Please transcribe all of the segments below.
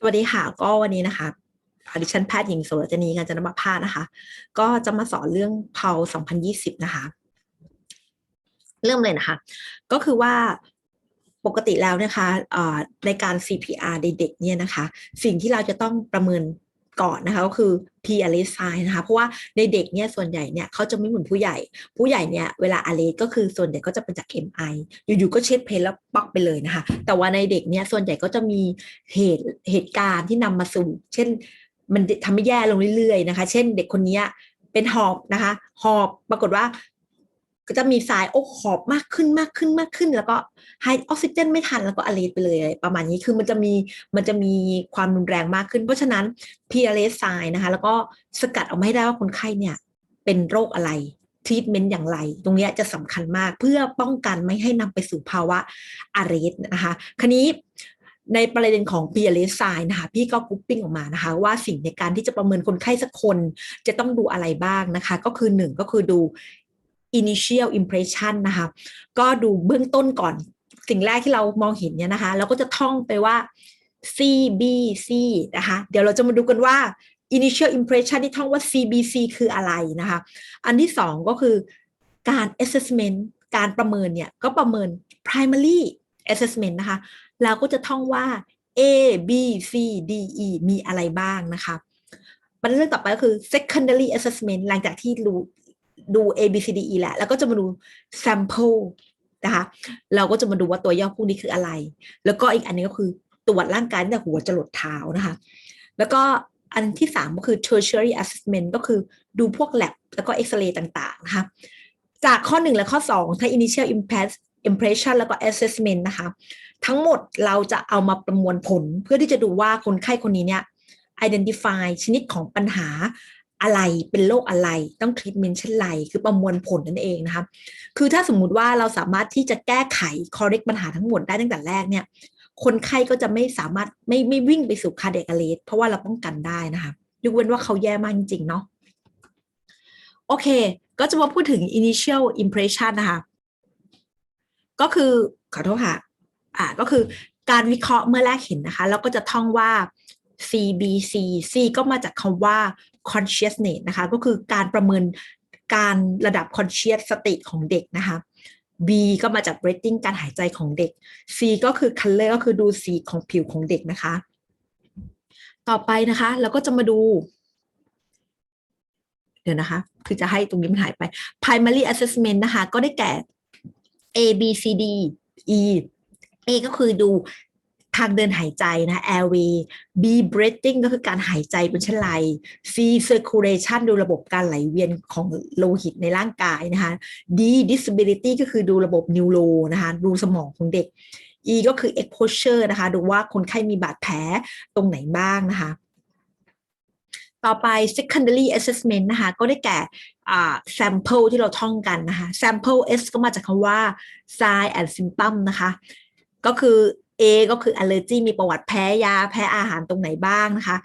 สวัสดีค่ะ ก็วันนี้นะคะดิฉันแพทย์หญิงโสรจนีกาญจนบพานะคะ ก็จะมาสอนเรื่องเพา2020 นะคะ เริ่มเลยนะคะ ก็คือว่าปกติแล้วนะคะในการ CPR เด็กๆเนี่ยนะคะ สิ่งที่เราจะต้องประเมิน ก่อนนะคะก็คือ P a l e s i นะคะเพราะว่าในเด็กเนี่ยส่วนใหญ่เนี่ยเขาจะไม่เหมือนผู้ใหญ่ ผู้ใหญ่เนี่ยเวลา a l e ก็คือส่วนใหญ่ก็จะเป็นจาก MI อยู่ๆก็เช็ดเพลแล้วปักไปเลยนะคะ แต่ว่าในเด็กเนี่ยส่วนใหญ่ก็จะมีเหตุเหตุการณ์ที่นำมาสู่ เช่นมันทำให้แย่ลงเรื่อยๆนะคะ เช่นเด็กคนนี้เป็นหอบนะคะ หอบปรากฏว่า ก็จะมีสายอกหอบมากขึ้นมากขึ้นมากขึ้น แล้วก็ให้ออกซิเจนไม่ทันแล้วก็อะเลสไปเลยประมาณนี้คือมันจะมีมันจะมีความรุนแรงมากขึ้น เพราะฉะนั้นพีอาร์เอสไซนะคะ แล้วก็สกัดออกมาให้ได้ว่าคนไข้เนี่ยเป็นโรคอะไรทรีทเมนต์อย่างไร ตรงนี้จะสำคัญมากเพื่อป้องกันไม่ให้นำไปสู่ภาวะอาร์เรสนะคะคันนี้ในประเด็นของ p ี l ไซนะคะพี่ก็กรุ๊ปปิ้งออกมานะคะว่าสิ่งในการที่จะประเมินคนไข้สักคนจะต้องดูอะไรบ้างนะคะ ก็คือหนึ่งก็คือดู initial impression นะคะ ก็ดูเบื้องต้นก่อน สิ่งแรกที่เรามองเห็นเนี่ยนะคะเราก็จะท่องไปว่า C B C นะคะ เดี๋ยวเราจะมาดูกันว่า initial impression ที่ท่องว่า CBC คืออะไรนะคะ อันที่สองก็คือการ assessment การประเมินเนี่ย ก็ประเมิน primary assessment นะคะ เราก็จะท่องว่า A B C D E มีอะไรบ้างนะคะประเด็นต่อไปก็คือ secondary assessment หลังจากที่รู้ ดู A B C D E แหละ แล้วก็จะมาดู sample นะคะเราก็จะมาดูว่าตัวย่อพวกนี้คืออะไร แล้วก็อีกอันนึงก็คือตรวจร่างกายตั้งแต่หัวจรดเท้านะคะ แล้วก็อันที่สามก็คือ tertiary assessment ก็คือดูพวก lab แล้วก็เอ็กซเรย์ต่างๆนะคะจากข้อหนึ่งและข้อสองทั้ง initial impression แล้วก็ assessment นะคะ ทั้งหมดเราจะเอามาประมวลผลเพื่อที่จะดูว่าคนไข้คนนี้เนี่ย identify ชนิดของปัญหา อะไรเป็นโรคอะไรต้องทรีทเมนต์เช่นไรคือประมวลผลนั่นเองนะคะคือถ้าสมมุติว่าเราสามารถที่จะแก้ไข correct ปัญหาทั้งหมดได้ตั้งแต่แรกเนี่ย คนไข้ก็จะไม่สามารถไม่ไม่วิ่งไปสู่คาเดกอเลสเพราะว่าเราป้องกันได้นะคะยกเว้นว่าเขาแย่มากจริงๆเนาะโอเค ก็จะมาพูดถึง initial impression นะคะ ก็คือขอโทษค่ะ อ่าก็คือการวิเคราะห์เมื่อแรกเห็นนะคะ แล้วก็จะท่องว่า CBC C ก็มาจากคำว่า consciousness นะคะ ก็คือการประเมินการระดับ conscious สติของเด็กนะคะ B ก็มาจาก breathing การหายใจของเด็ก C ก็คือ color ก็คือดูสีของผิวของเด็กนะคะ ต่อไปนะคะเราก็จะมาดู เดี๋ยวนะคะ คือจะให้ตรงนี้มันหายไป primary assessment นะคะ ก็ได้แก่ A B C D E A ก็คือดู ทางเดินหายใจนะ airway B breathing ก็คือการหายใจเป็นเช่นไร C circulation ดูระบบการไหลเวียนของโลหิตในร่างกายนะคะ D disability ก็คือดูระบบนิวโรนะคะดูสมองของเด็ก E ก็คือ exposure นะคะ ดูว่าคนไข้มีบาดแผลตรงไหนบ้างนะคะ ต่อไป secondary assessment นะคะ ก็ได้แก่ sample ที่เราท่องกันนะคะ sample S ก็มาจากคำว่า sign and symptom นะคะ ก็คือ A ก็คือ allergy มีประวัติแพ้ยาแพ้อาหารตรงไหนบ้างนะคะ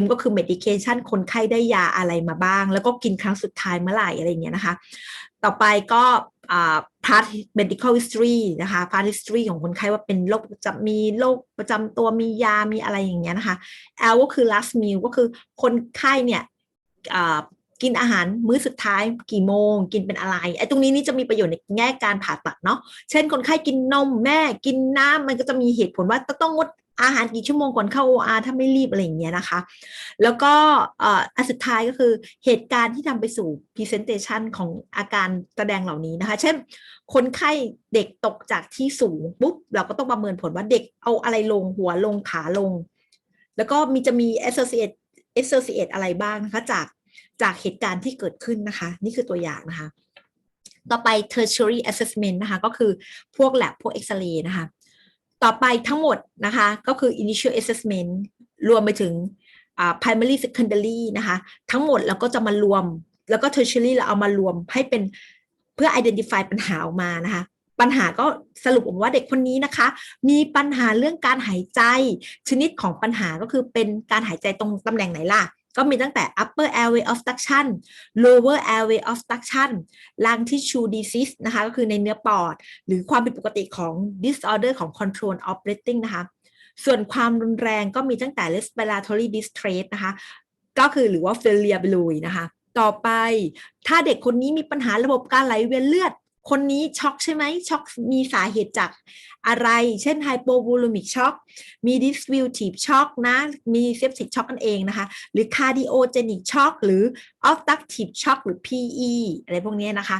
M ก็คือ medication คนไข้ได้ยาอะไรมาบ้าง แล้วก็กินครั้งสุดท้ายเมื่อไหร่อะไรเงี้ยนะคะ ต่อไปก็ part medical history นะคะ part history ของคนไข้ว่าเป็นโรคจะมีโรคประจำตัวมียามีอะไรอย่างเงี้ยนะคะ L ก็คือ last meal ก็คือคนไข้เนี่ย กินอาหารมื้อสุดท้ายกี่โมง กินเป็นอะไรไอ้ตรงนี้นี่จะมีประโยชน์ในแง่การผ่าตัดเนาะเช่นคนไข้กินนมแม่กินน้ำมันก็จะมีเหตุผลว่าต้องงดอาหารกี่ชั่วโมงก่อนเข้า OR ถ้าไม่รีบอะไรอย่างเงี้ยนะคะ แล้วก็อันสุดท้ายก็คือเหตุการณ์ที่ทำไปสู่ presentation ของอาการแสดงเหล่านี้นะคะ เช่น คนไข้เด็กตกจากที่สูงปุ๊บเราก็ต้องประเมินผลว่าเด็กเอาอะไรลงหัวลงขาลง แล้วก็มีจะมี associate associate อะไรบ้างนะคะจาก จากเหตุการณ์ที่เกิดขึ้นนะคะ นี่คือตัวอย่างนะคะ ต่อไป tertiary assessment นะคะ ก็คือพวก lab พวก x-ray นะคะ ต่อไปทั้งหมดนะคะ ก็คือ initial assessment รวมไปถึง primary secondary นะคะ ทั้งหมดเราก็จะมารวม แล้วก็ tertiary เราเอามารวมให้เป็นเพื่อ identify ปัญหาออกมานะคะปัญหาก็สรุปออกว่าเด็กคนนี้นะคะ มีปัญหาเรื่องการหายใจชนิดของปัญหาก็คือเป็นการหายใจตรงตำแหน่งไหนล่ะ ก็มีตั้งแต่ upper airway obstruction lower airway obstruction lung tissue disease นะคะ ก็คือในเนื้อปอด หรือความผิดปกติของ disorder ของ control of breathing นะคะ ส่วนความรุนแรงก็มีตั้งแต่ respiratory distress นะคะ ก็คือหรือว่า failure b l u y นะคะ ต่อไปถ้าเด็กคนนี้มีปัญหาระบบการไหลเวียนเลือด คนนี้ช็อกใช่ไหมช็อกมีสาเหตุจากอะไร เช่น hypovolemic shock มี diffusive shock นะ มี septic shock นั่นเองนะคะ หรือ cardiogenic shock หรือ obstructive shock หรือ PE อะไรพวกนี้นะคะ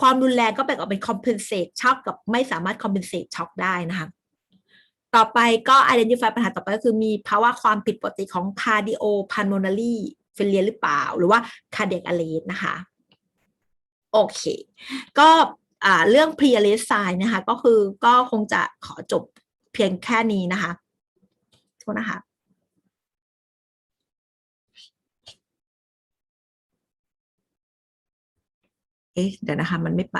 ความรุนแรงก็แบ่งออกเป็น compensate shock กับไม่สามารถ compensate shock ได้นะคะต่อไปก็ identify ปัญหาต่อไปก็คือมีภาวะความผิดปกติของ cardiopulmonary failure หรือเปล่า หรือว่า cardiac arrest นะคะ โอเค ก็เรื่อง pre arrest sign นะคะ ก็คือก็คงจะขอจบเพียงแค่นี้นะคะโทษนะคะเอ๊ะเดี๋ยวนะคะ มันไม่ไป